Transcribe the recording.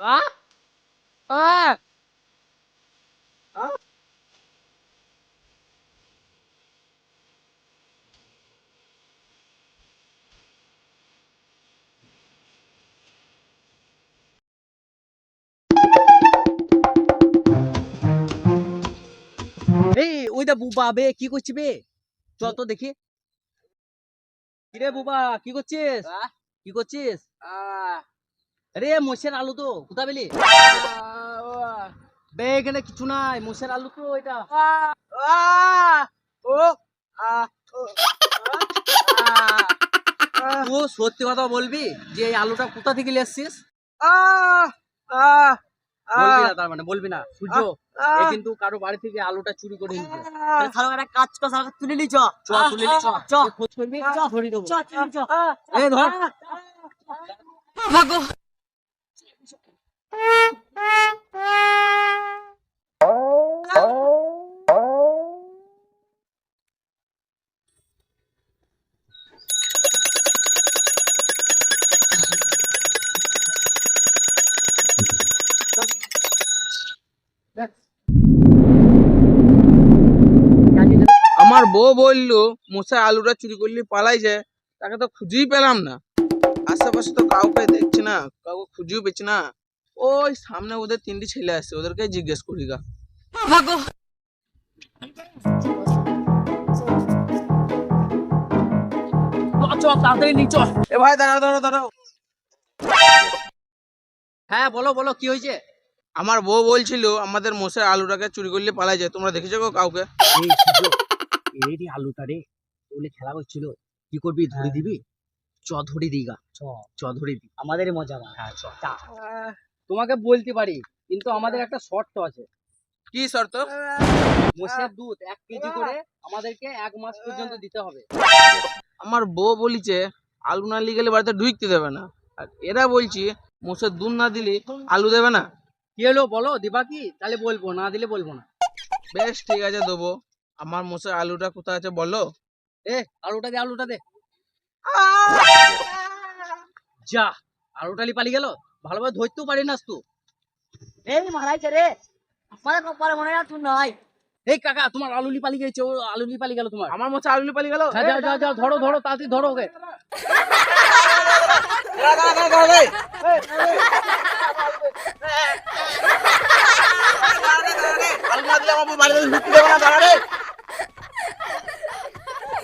আ আ এই ওইটা বুবা বে কি করছি বে চল তো দেখি কিরে বুবা কি করছিস? কি করছিস? মোষের আলু তো কোথা পেলি? বে এখানে কিছু নাই মোষের আলু তো এটা। ও সত্যি কথা বলবি যে এই আলুটা কোথা থেকে এসছিস? বলবি না তার মানে বলবি না। সূর্য এ কিন্তু কারও বাড়ি থেকে আলুটা চুরি করে নিচ্ছে একটা কাজ কর সারা তুলে নি চ। চ তুলে নি চ। চ। খোঁজ করবি? চ ধরি দেবো চ তুলে চ। এই ধর। আমার বউ বলল মশাই আলুটা চুরি করলে পালাই যায়। তাকে তো খুঁজেই পেলাম না। আশেপাশে তো কাউকে দেখছি না কাউকে খুঁজেও পেছি না। ওই সামনে ওদের তিনটি ছেলে আসছে ওদেরকে জিজ্ঞেস করি গা। চ তাড়াতাড়ি নি চ এ ভাই দাঁড়াও দাঁড়াও দাঁড়াও। হ্যাঁ বলো বলো কি হয়েছে? আমার বউ বলছিল আমাদের মশাই আলুটাকে চুরি করলে পালাই যায়। তোমরা দেখেছ গো কাউকে? এই আলুটা রে। বলে খেলা করছিল কি করবি ধরে দিবি? চ ধরে দিই গা। চ। চ ধরে দি আমাদের মজা মা। হ্যাঁ চ। তোমাকে বলতে পারি কিন্তু আমাদের একটা শর্ত আছে। কি শর্ত? মোষের দুধ এক কেজি করে আমাদেরকে এক মাস পর্যন্ত দিতে হবে। আমার বউ বলিছে আলু না নিয়ে গেলে বাড়িতে ঢুকতে দেবে না। আর এরা বলছি মোষের দুধ না দিলে আলু দেবে না? কি হলো বলো দিবা কি? তাহলে বলব না দিলে বলব না। বেশ ঠিক আছে দেবো। আমার মোষের আলুটা কোথায় আছে বলো? এ আলুটা দে আলুটা দে। যা আলুটালি পালি গেল। ভালোভাবে ধরতেও পারি না তুই এই মারাইছে রে আমার কপালে মনে হয় তুই নাই এই কাকা তোমার আলুলি পালি গেছে ও আলুলি পালি গেল তোমার। আমার মোষে আলু পালি গেল? যা যা যা যা ধরো ধরো তাড়াতাড়ি ধরো ওকে। আলু না দিলে আমার বউ বাড়িতে ঢুকতে দেবে না দাঁড়া রে